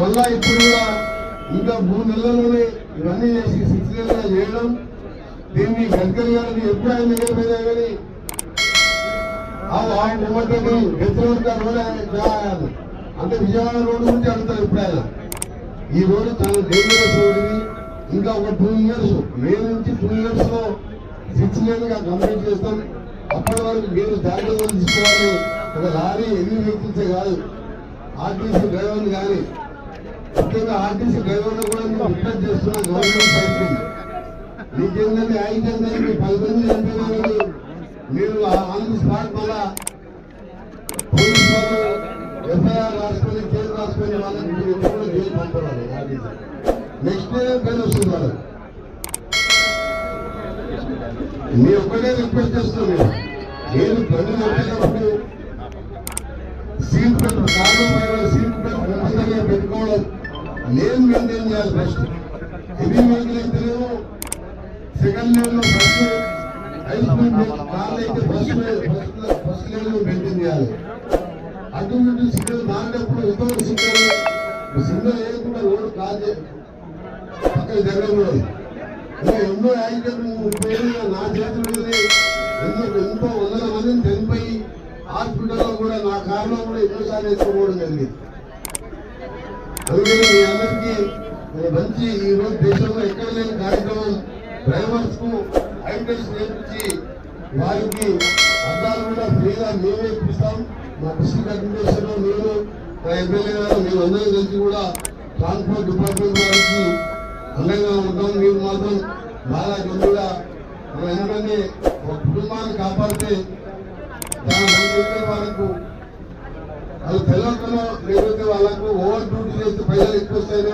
మళ్ళా ఇప్పుడు కూడా ఇంకా మూడు నెలల్లోనే ఇవన్నీ చేసి సిక్స్ నెలలుగా చేయడం. దీన్ని గడ్కరీ గారిని ఎప్పుడు ఆయన దగ్గర పోయినా కానీ ఆ మొదటి గెలిచిన రోడ్ ఆయన అంటే విజయవాడ రోడ్డు గురించి అడుగుతారు ఇప్పుడు ఆయన ఈ రోడ్డు చాలా డేంజరస్ రోడ్ ఇది. ఇంకా ఒక టూ ఇయర్స్ మే నుంచి టూ ఇయర్స్లో సిక్స్ ఇయర్స్గా కంప్లీట్ చేస్తాం. అప్పటి వరకు మీరు జాగ్రత్తలు తీసుకోవాలి. ఒక లారీ ఎన్ని వెహికల్సే కాదు. ఆర్టీసీ డ్రైవర్లు కానీ ముఖ్యంగా ఆర్టీసీ డ్రైవర్లు కూడా నేను రిక్వెస్ట్ చేస్తున్నా గవర్నమెంట్ సైడ్ నుంచి మీకేంటంటే మీ పది మంది చనిపోయినారని మీరు ఆన్ ది స్పాట్ మళ్ళా పోలీస్ వాళ్ళు ఎఫ్ఐఆర్ రాసుకొని కేసు రాసుకొని వాళ్ళని మీరు ఎప్పుడు జైలు పంపాలి నెక్స్ట్ డే పేరు వస్తుంది వాళ్ళకి. మీ ఒక్కటే రిక్వెస్ట్ చేస్తున్నాను నేను బండి నడిచేటప్పుడు సీట్ పెట్టు కారు పైన సీట్ పెట్టు ఖచ్చితంగా పెట్టుకోవడం నేను మెయింటైన్ చేయాలి ఫస్ట్ హెవీ వెహికల్ అయితే సెకండ్ లెవెల్లో ఫస్ట్ హై కార్లు అయితే ఫస్ట్ ఫస్ట్ ఫస్ట్ లెవెల్లో మెయింటైన్ చేయాలి. అటు నుండి సిగ్నల్ మారినప్పుడు ఇంకొక సిగ్నల్ సిగ్నల్ వేయకుండా రోడ్డు కాదు పక్కన జరగకూడదు. ఎన్నో యాక్సిడెంట్లు ముప్పై ఏళ్ళు నా చేతులు ఆ కారణం కూడా ఎన్నోసార్లు ఎత్తుకోవడం జరిగింది. అందుకని మీ అందరికీ మంచి ఈరోజు దేశంలో ఎక్కడ లేని కార్యక్రమం డ్రైవర్స్కు ఐటెస్ నేర్పించి వారికి అద్దాలు కూడా ఫ్రీగా మేమే ఇప్పిస్తాం. మా డిస్ట్రిక్ట్ అడ్మినిస్ట్రేషన్లో నేను మా ఎమ్మెల్యే గారు మేము అందరం కలిసి కూడా ట్రాన్స్పోర్ట్ డిపార్ట్మెంట్ వారికి అందంగా ఉంటాం. మీరు మాత్రం బాగా గమ్ముగా ఎందుకంటే ఒక కుటుంబాన్ని కాపాడితే దాని మంది వాళ్ళు తెలవకుండా లేకపోతే వాళ్ళకు ఓవర్ డ్యూటీ చేస్తే పైసలు ఎక్కువ వస్తాయని